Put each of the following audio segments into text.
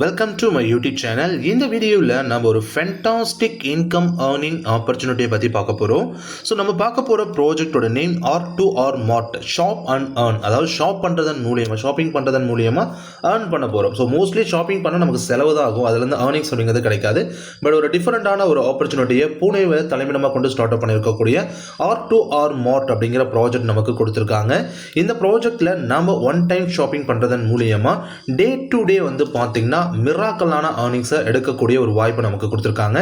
Welcome to my YouTube channel இந்த வீடியோவில் நம்ம ஒரு ஃபென்டாஸ்டிக் இன்கம் ஏர்னிங் ஆப்பர்ச்சுனிட்டியை பற்றி பார்க்க போகிறோம் ஸோ நம்ம பார்க்க போகிற ப்ராஜெக்டோட name R to R mart shop and earn அதாவது ஷாப் பண்ணுறதன் மூலியமாக ஷாப்பிங் பண்ணுறதன் மூலியமாக ஏர்ன் பண்ண போகிறோம் ஸோ மோஸ்ட்லி ஷாப்பிங் பண்ணால் நமக்கு செலவு தான் ஆகும். அதுலேருந்து ஏர்னிங்ஸ் அப்படிங்கிறது கிடைக்காது. பட் ஒரு டிஃப்ரெண்ட்டான ஒரு ஆப்பர்ச்சுனிட்டியை பூனேவை தலைமையிடமாக கொண்டு ஸ்டார்ட் அப் பண்ணியிருக்கக்கூடிய ஆர் டு ஆர் மாட் அப்படிங்கிற ப்ராஜெக்ட் நமக்கு கொடுத்துருக்காங்க. இந்த ப்ராஜெக்ட்டில் நம்ம ஒன் டைம் ஷாப்பிங் பண்ணுறதன் மூலியமாக டே டு டே வந்து பார்த்திங்கன்னா மிராக்கலான ஏர்னிங்ஸை எடுக்கக்கூடிய ஒரு வாய்ப்பை நமக்கு கொடுத்துருக்காங்க.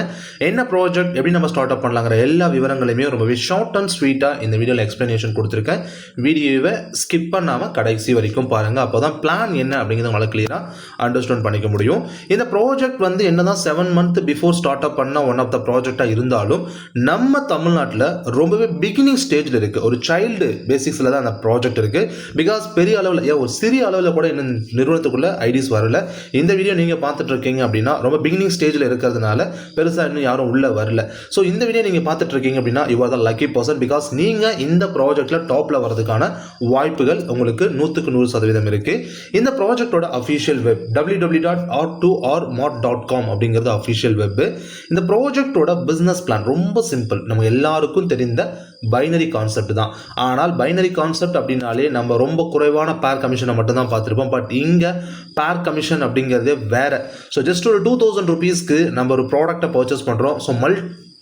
என்ன ப்ராஜெக்ட் எப்படி நம்ம ஸ்டார்ட் அப் பண்ணலாங்கிற எல்லா விவரங்களையுமே ரொம்பவே ஷார்ட் அண்ட் ஸ்வீட்டாக இந்த வீடியோவில் எக்ஸ்ப்ளனேஷன் கொடுத்துருக்கேன். வீடியோவை ஸ்கிப் பண்ணாமல் கடைசி வரைக்கும் பாருங்கள் அப்போ தான் பிளான் என்ன அப்படிங்கிறத உங்களால் கிளியராக அண்டர்ஸ்டாண்ட் பண்ணிக்க முடியும். இந்த ப்ராஜெக்ட் வந்து என்ன தான் seven month before start up பண்ண ஒன் ஆஃப் த ப்ராஜெக்டாக இருந்தாலும் நம்ம தமிழ்நாட்டில் ரொம்பவே பிகினிங் ஸ்டேஜில் இருக்குது ஒரு சைல்டு பேசிக்ஸில் தான் அந்த ப்ராஜெக்ட் இருக்குது பிகாஸ் பெரிய அளவில் ஏ ஒரு சிறிய அளவில் கூட இன்னும் நிறுவனத்துக்குள்ளே ஐடிஸ் வரல. இந்த வீடியோ நீங்கள் பார்த்துட்ருக்கீங்க அப்படின்னா ரொம்ப பிகினிங் ஸ்டேஜில் இருக்கிறதுனால பெருசாக இன்னும் யாரும் உள்ளே வரல. ஸோ இந்த வீடியோ நீங்கள் பார்த்துட்டு இருக்கீங்க அப்படின்னா you are the lucky person because நீங்கள் இந்த ப்ராஜெக்ட்டில் டாப்பில் வரதுக்கான வாய்ப்புகள் உங்களுக்கு நூற்றுக்கு நூறு சதவீதம் இருக்குது இந்த ப்ராஜெக்டோட official web W W dot R two R mart dot com அப்படிங்கிறது அஃபிஷியல் வெப் இந்த ப்ராஜெக்டோட பிஸ்னஸ் பிளான் ரொம்ப சிம்பிள் நம்ம எல்லாருக்கும் தெரிந்த பைனரி கான்செப்ட் தான். ஆனால் பைனரி கான்செப்ட் அப்படின்னாலே நம்ம ரொம்ப குறைவான பேர் கமிஷனை மட்டும்தான் பார்த்துருப்போம். பட் இங்கே பேர் கமிஷன் அப்படிங்கிறதே வேறு. ஸோ ஜஸ்ட் ஒரு டூ தௌசண்ட் ருபீஸ்க்கு நம்ம ஒரு ப்ராடக்ட்டை பர்ச்சேஸ் பண்ணுறோம் ஸோ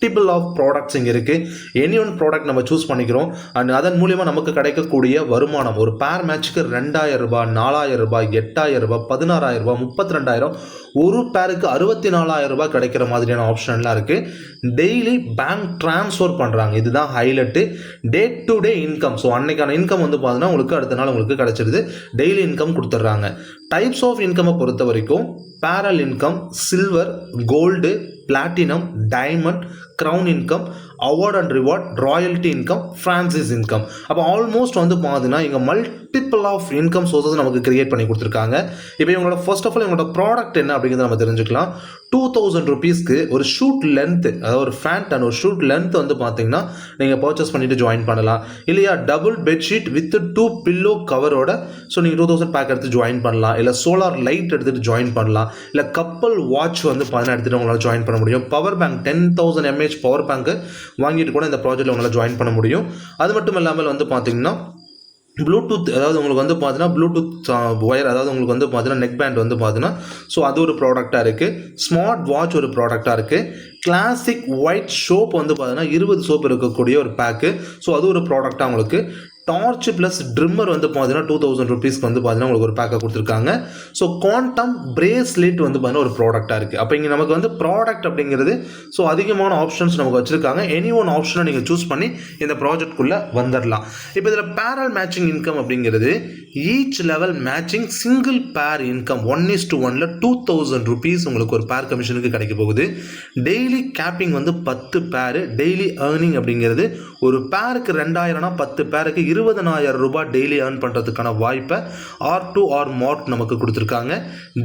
மல்டிபிள் ஆஃப் ப்ராடக்ட்ஸ் இங்கே இருக்குது எனி ஒன் ப்ராடக்ட் நம்ம சூஸ் பண்ணிக்கிறோம். அண்ட் அதன் மூலிமா நமக்கு கிடைக்கக்கூடிய வருமானம். ஒரு பேர் மேட்ச்க்கு ரெண்டாயிரம் ரூபாய் நாலாயிரம் ரூபாய் எட்டாயிரம் ரூபாய் பதினாறாயிரம் ரூபாய் முப்பத்தி ரெண்டாயிரம் ஒரு பேருக்கு அறுபத்தி நாலாயிரம் ரூபாய் கிடைக்கிற மாதிரியான ஆப்ஷன்லாம் இருக்குது டெய்லி பேங்க் ட்ரான்ஸ்ஃபர் பண்ணுறாங்க இதுதான் highlight day to day income so அன்னைக்கான income வந்து பார்த்தீங்கன்னா உங்களுக்கு அடுத்த நாள் உங்களுக்கு கிடைச்சிருது. டெய்லி இன்கம் கொடுத்துட்றாங்க. டைப்ஸ் ஆஃப் இன்கம்மை பொறுத்த வரைக்கும் pearl income silver gold platinum diamond crown income award and reward royalty income franchise income அப்போ ஆல்மோஸ்ட் வந்து பார்த்தீங்கன்னா இங்கே மல்டிபிள் ஆஃப் இன்கம் சோர்சஸ் நமக்கு கிரியேட் பண்ணி கொடுத்துருக்காங்க. இப்போ இவங்களோட ஃபர்ஸ்ட் ஆஃப் ஆல் இவங்களோட ப்ராடக்ட் என்ன அப்படிங்கிறத நம்ம தெரிஞ்சுக்கலாம். டூ தௌசண்ட் ருபீஸ்க்கு ஒரு ஷூட் லென்த்து அதாவது ஒரு ஃபேண்ட் அண்ட் ஒரு ஷூட் லென்த் வந்து பார்த்தீங்கன்னா நீங்கள் பர்ச்சேஸ் பண்ணிவிட்டு ஜாயின் பண்ணலாம். இல்லையா double bedsheet with two pillow கவரோட so நீங்கள் டூ தௌசண்ட் பேக் எடுத்து ஜாயின் பண்ணலாம். இல்லை சோலார் லைட் எடுத்துகிட்டு ஜாயின் பண்ணலாம். இல்லை கப்பல் வாட்ச் வந்து பார்த்தீங்கன்னா எடுத்துகிட்டு உங்களால் ஜாயின் பண்ண முடியும். Power bank ten thousand mAh power bank வாங்கிட்டு கூட இந்த ப்ராஜெக்ட்டில் உங்களால் ஜாயின் பண்ண முடியும். அது மட்டும் இல்லாமல் வந்து பார்த்தீங்கன்னா ப்ளூடூத் அதாவது உங்களுக்கு வந்து பார்த்தீங்கன்னா ப்ளூடூத் ஒயர் அதாவது உங்களுக்கு வந்து பார்த்தீங்கன்னா நெக் பேண்ட் வந்து பார்த்தீங்கன்னா ஸோ அது ஒரு ப்ராடக்டாக இருக்குது ஸ்மார்ட் வாட்ச் ஒரு ப்ராடக்டாக இருக்குது கிளாசிக் ஒயிட் சோப் வந்து பார்த்தீங்கன்னா இருபது சோப் இருக்கக்கூடிய ஒரு பேக்கு ஸோ அது ஒரு ப்ராடக்டாக உங்களுக்கு. டார்ச் ப்ளஸ் ட்ரிம்மர் வந்து பார்த்தீங்கன்னா டூ தௌசண்ட் ருபீஸ்க்கு வந்து பார்த்தீங்கன்னா உங்களுக்கு ஒரு பேக்கை கொடுத்துருக்காங்க. ஸோ குவாண்டம் பிரேஸ்லெட் வந்து பார்த்தீங்கன்னா ஒரு ப்ராடக்டாக இருக்குது அப்போ இங்கே நமக்கு வந்து ப்ராடக்ட் அப்படிங்கிறது ஸோ அதிகமான ஆப்ஷன்ஸ் நமக்கு வச்சுருக்காங்க. எனி ஒன் ஆப்ஷனை நீங்கள் சூஸ் பண்ணி இந்த ப்ராஜெக்ட்குள்ளே வந்துடலாம் இப்போ இதில் பேரல் மேட்சிங் இன்கம் அப்படிங்கிறது each level matching single pair income one is to ஒனில் டூ தௌசண்ட் ருபீஸ் உங்களுக்கு ஒரு பேர் கமிஷனுக்கு கிடைக்க போகுது. டெய்லி கேப்பிங் வந்து பத்து பேர் டெய்லி ஏர்னிங் அப்படிங்கிறது ஒரு பேருக்கு ரெண்டாயிரம்னா பத்து பேருக்கு இரு இருபதனாயிரம் ரூபாய் டெய்லி ஏர்ன் பண்ணுறதுக்கான வாய்ப்பை ஆர் டு ஆர் மார்ட் நமக்கு கொடுத்துருக்காங்க.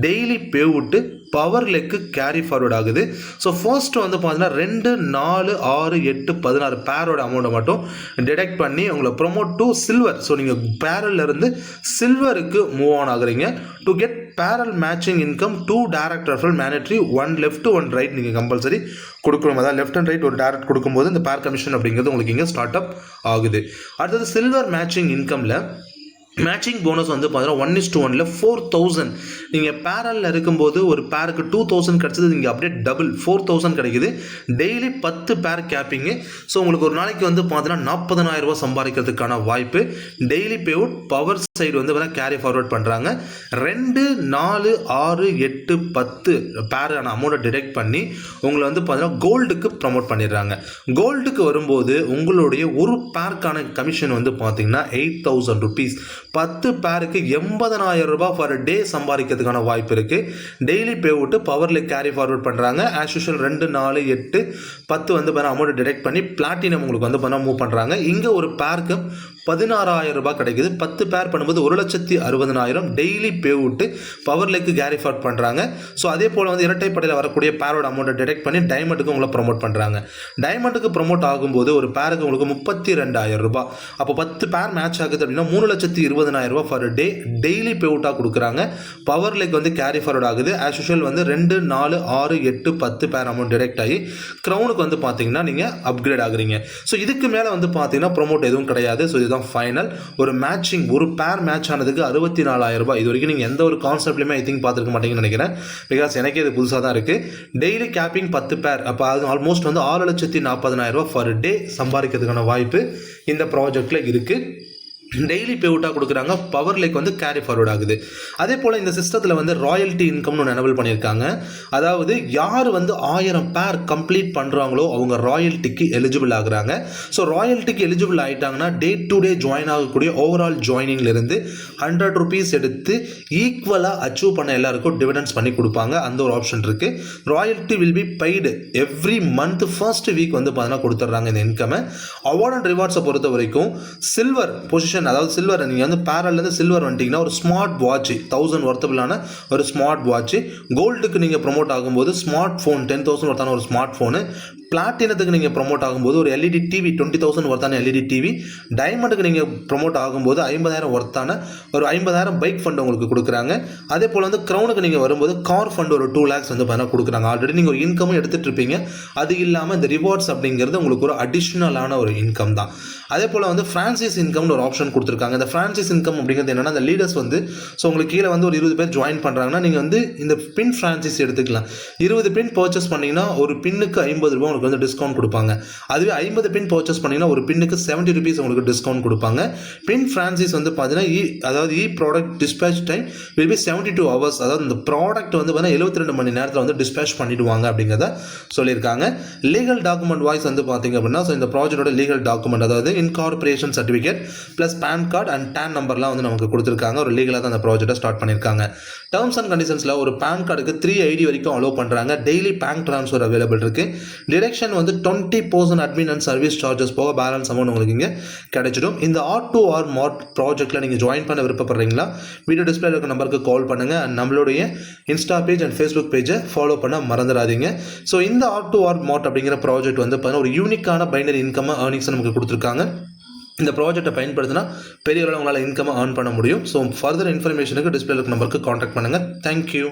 Daily payout power leg carry forward ஆகுது. ஸோ ஃபர்ஸ்ட் வந்து பார்த்தீங்கன்னா ரெண்டு நாலு ஆறு எட்டு பதினாறு பேரோட அமௌண்ட்டை மட்டும் டிடெக்ட் பண்ணி உங்களை ப்ரொமோட் டு சில்வர் ஸோ நீங்கள் பேரல்ல இருந்து சில்வருக்கு மூவ் ஆன் ஆகுறீங்க. To get pearl matching income two direct referral mandatory one left one right நீங்கள் கம்பல்சரி கொடுக்கணும். அதாவது லெஃப்ட் அண்ட் ரைட் ஒரு டேரக்ட் கொடுக்கும்போது இந்த பேர் கமிஷன் அப்படிங்கிறது உங்களுக்கு இங்கே ஸ்டார்ட் அப் ஆகுது. அடுத்தது சில்வர் மேட்சிங் இன்கமில் மேட்சிங் போனஸ் வந்து பார்த்தீங்கன்னா ஒன் இஸ் டூ ஒனில் ஃபோர் தௌசண்ட் நீங்கள் பேரலில் இருக்கும்போது ஒரு பேருக்கு டூ தௌசண்ட் கிடச்சது நீங்கள் அப்படியே டபுள் ஃபோர் தௌசண்ட் கிடைக்குது. டெய்லி பத்து பேர் கேப்பிங்கு ஸோ உங்களுக்கு ஒரு நாளைக்கு வந்து பார்த்தீங்கன்னா நாற்பதனாயிரம் சம்பாதிக்கிறதுக்கான வாய்ப்பு. Daily pay out power side வந்து பார்த்தீங்கன்னா கேரி ஃபார்வர்ட் பண்ணுறாங்க ரெண்டு நாலு ஆறு எட்டு பத்து பேரான அமௌண்ட்டை டிடெக்ட் பண்ணி உங்களை வந்து பார்த்தீங்கன்னா கோல்டுக்கு ப்ரமோட் பண்ணிடுறாங்க. கோல்டுக்கு வரும்போது உங்களுடைய ஒரு பேருக்கான கமிஷன் வந்து பார்த்தீங்கன்னா எயிட் தௌசண்ட் ருபீஸ் பத்து பேருக்கு எண்பதனாயிரம் ரூபாய் பர் டே சம்பாதிக்கிறதுக்கான வாய்ப்பு இருக்குது டெய்லி பே விட்டு பவரில் கேரி ஃபார்வர்ட் பண்ணுறாங்க ஆஸ் யூஷுவல் ரெண்டு நாலு எட்டு பத்து வந்து பார்த்தா அமௌண்ட் டிடெக்ட் பண்ணி பிளாட்டினம் உங்களுக்கு வந்து பண்ண மூவ் பண்ணுறாங்க இங்கே ஒரு பேருக்கு பதினாறாயிரம் ரூபாய் கிடைக்குது. பத்து பேர் பண்ணும்போது ஒரு லட்சத்தி அறுபதனாயிரம் டெய்லி பே விட்டு பவர் லேக்கு கேரி ஃபார்ட் பண்ணுறாங்க ஸோ அதே போல் வந்து இரட்டைப்படையில் வரக்கூடிய பேரோட அமௌண்ட்டை டிடெக்ட் பண்ணி டைமண்டுக்கு உங்களை ப்ரொமோட் பண்ணுறாங்க டைமண்டுக்கு ப்ரொமோட் ஆகும்போது ஒரு பேருக்கு உங்களுக்கு முப்பத்தி ரெண்டாயிரம் ரூபாய். அப்போ பத்து பேர் மேட்ச் ஆகுது அப்படின்னா மூணு லட்சத்தி இருபதனாயிரம் ரூபாய் ஃபர் டே டெய்லி பே அவுட்டாக கொடுக்குறாங்க. பவர் லேக் வந்து கேரி ஃபார்வர்ட் ஆகுது. ஆஸ் யூஷுவல் வந்து ரெண்டு நாலு ஆறு எட்டு பத்து பேர் அமௌண்ட் டிடெக்ட் ஆகி க்ரௌனுக்கு வந்து பார்த்தீங்கன்னா நீங்கள் அப்கிரேட் ஆகுறீங்க. ஸோ இதுக்கு மேலே வந்து பார்த்தீங்கன்னா ப்ரொமோட் எதுவும் கிடையாது. ஸோ இதுதான் ஃபைனல் ஒரு மேட்சிங் ஒரு பேர் மேட்ச் ஆனதுக்கு அறுபத்தி நாலாயிரம் ரூபாய். இது வரைக்கும் நீங்கள் எந்த ஒரு கான்செப்ட்லையுமே ஐ திங்க் பார்த்துருக்க மாட்டீங்கன்னு நினைக்கிறேன். பிகாஸ் எனக்கே இது புதுசாக தான் இருக்குது டெய்லி கேப்பிங் பத்து பேர் அப்போ அது ஆல்மோஸ்ட் வந்து ஆறு லட்சத்தி நாற்பதனாயிரம் ரூபாய் டே சம்பாதிக்கிறதுக்கான வாய்ப்பு இந்த ப்ராஜெக்ட்டில் இருக்குது டெய்லி பேவுட்டாக கொடுக்குறாங்க. பவர் லேக் வந்து கேரி ஃபார்வர்ட் ஆகுது. அதே போல் இந்த சிஸ்டத்தில் வந்து ராயல்ட்டி இன்கம்னு ஒன்று எனபிள் பண்ணியிருக்காங்க. அதாவது யார் வந்து ஆயிரம் பேர் கம்ப்ளீட் பண்ணுறாங்களோ அவங்க ராயல்ட்டிக்கு எலிஜிபிள் ஆகுறாங்க. ஸோ ராயல்ட்டிக்கு எலிஜிபிள் ஆகிட்டாங்கன்னா டே டு டே ஜாயின் ஆகக்கூடிய ஓவரால் ஜாயினிங்லேருந்து ஹண்ட்ரட் ருபீஸ் எடுத்து ஈக்குவலாக அச்சீவ் பண்ண எல்லாருக்கும் டிவிடன்ஸ் பண்ணி கொடுப்பாங்க. அந்த ஒரு ஆப்ஷன் இருக்குது royalty will be paid every month first week வந்து பார்த்தீங்கன்னா கொடுத்துட்றாங்க இந்த இன்கம்மை அவார்ட் அண்ட் ரிவார்ட்ஸை பொறுத்த வரைக்கும் சில்வர் பொசிஷன் அதாவது சில்வர் நீங்கள் வந்து பேரல்லேருந்து சில்வர் வந்துட்டிங்கன்னா ஒரு ஸ்மார்ட் வாட்ச் தௌசண்ட் ஒர்த்தபிளான ஒரு ஸ்மார்ட் வாட்ச் கோல்டுக்கு நீங்கள் ப்ரொமோட் ஆகும்போது ஸ்மார்ட் ஃபோன் டென் தௌசண்ட் ஒர்த்தான ஒரு ஸ்மார்ட் ஃபோனு பிளாட்டினத்துக்கு நீங்கள் ப்ரொமோட் ஆகும்போது ஒரு எல்இடி டிவி டுவெண்ட்டி தௌசண்ட் ஒர்த்தான எல்இடி டிவி டைமண்டுக்கு நீங்கள் ப்ரொமோட் ஆகும்போது ஐம்பதாயிரம் ஒர்த்தான ஒரு ஐம்பதாயிரம் பைக் ஃபண்ட் உங்களுக்கு கொடுக்குறாங்க. அதே போல் வந்து க்ரௌனுக்கு நீங்கள் வரும்போது கார் ஃபண்ட் ஒரு டூ லேக்ஸ் வந்து பார்த்தீங்கன்னா கொடுக்குறாங்க. ஆல்ரெடி நீங்கள் ஒரு இன்கமும் எடுத்துகிட்டு இருப்பீங்க. அது இல்லாமல் இந்த ரிவார்ட்ஸ் அப்படிங்கிறது உங்களுக்கு ஒரு அடிஷ்னலான ஒரு இன்கம் தான். அதே போல் வந்து ஃப்ரான்சிஸ் இன்கம்னு ஒரு ஆப்ஷன் கொடுத்துருக்காங்க. இந்த ஃப்ரான்சிஸ் இன்கம் அப்படிங்கிறது என்னன்னா அந்த லீடர்ஸ் வந்து ஸோ உங்களுக்கு கீழே வந்து ஒரு இருபது பேர் ஜாயின் பண்ணுறாங்கன்னா நீங்கள் வந்து இந்த பின் ஃப்ரான்சிஸ் எடுத்துக்கலாம். இருபது பின் பர்ச்சேஸ் பண்ணிங்கன்னா ஒரு பின்னுக்கு ஐம்பது ரூபா உங்களுக்கு வந்து டிஸ்கவுண்ட் கொடுப்பாங்க. அதுவே ஐம்பது பின் பர்ச்சேஸ் பண்ணிங்கன்னா ஒரு பின்னுக்கு செவன்ட்டி ருபீஸ் உங்களுக்கு டிஸ்கவுண்ட் கொடுப்பாங்க. பின் ஃப்ரான்சிஸ் வந்து பார்த்தீங்கன்னா இ e, அதாவது e product dispatch time will be seventy two hours அதாவது இந்த ப்ராடக்ட் வந்து பார்த்தீங்கன்னா எழுபத்தி ரெண்டு மணி நேரத்தில் வந்து டிஸ்பேச் பண்ணிடுவாங்க அப்படிங்கிறத சொல்லியிருக்காங்க. லீகல் டாக்குமெண்ட் வாய்ஸ் வந்து பார்த்தீங்க அப்படின்னா ஸோ இந்த ப்ராஜெக்டோட லீகல் டாக்குமெண்ட் அதாவது incorporation certificate plus PAN card and TAN நம்பர்லாம் வந்து நமக்கு கொடுத்துருக்காங்க. ஒரு லீகலாக தான் அந்த ப்ராஜெக்ட்டை ஸ்டார்ட் பண்ணியிருக்காங்க. டேர்ம்ஸ் அண்ட் கண்டிஷன்ஸில் ஒரு பேன் கார்டுக்கு த்ரீ ஐடி வரைக்கும் அலோவ் பண்ணுறாங்க டெய்லி பேங்க் ட்ரான்ஸ்ஃபர் அவைலபிள் இருக்குது செலெக்ஷன் வந்து twenty percent admin and service charges போக பேலன்ஸ் அமௌண்ட் உங்களுக்கு இங்கே கிடைச்சிடும். இந்த ஆர் டூ ஆர் மார்ட் ப்ராஜெக்ட்டில் நீங்கள் ஜாயின் பண்ண விருப்பப்படுறீங்களா? வீடியோ டிஸ்பிளே இருக்க நம்பருக்கு கால் பண்ணுங்கள் அண்ட் நம்மளுடைய இன்ஸ்டா பேஜ் அண்ட் ஃபேஸ்புக் பேஜை ஃபாலோ பண்ண மறந்துடாதீங்க. ஸோ இந்த ஆர் டூ ஆர் மார்ட் அப்படிங்கிற ப்ராஜெக்ட் வந்து பார்த்தீங்கன்னா ஒரு யூனிக்கான பைனரி இன்கம் ஏர்னிங்ஸ் நமக்கு கொடுத்துருக்காங்க. இந்த ப்ராஜெக்ட்டை பயன்படுத்தினா பெரிய அளவு உங்களால் இன்கம்மை ஏர்ன் பண்ண முடியும். ஸோ ஃபர்தர் இன்ஃபர்மேஷனுக்கு டிஸ்பிளே இருக்க நம்பருக்கு காண்டாக்ட் பண்ணுங்கள் தேங்க்யூ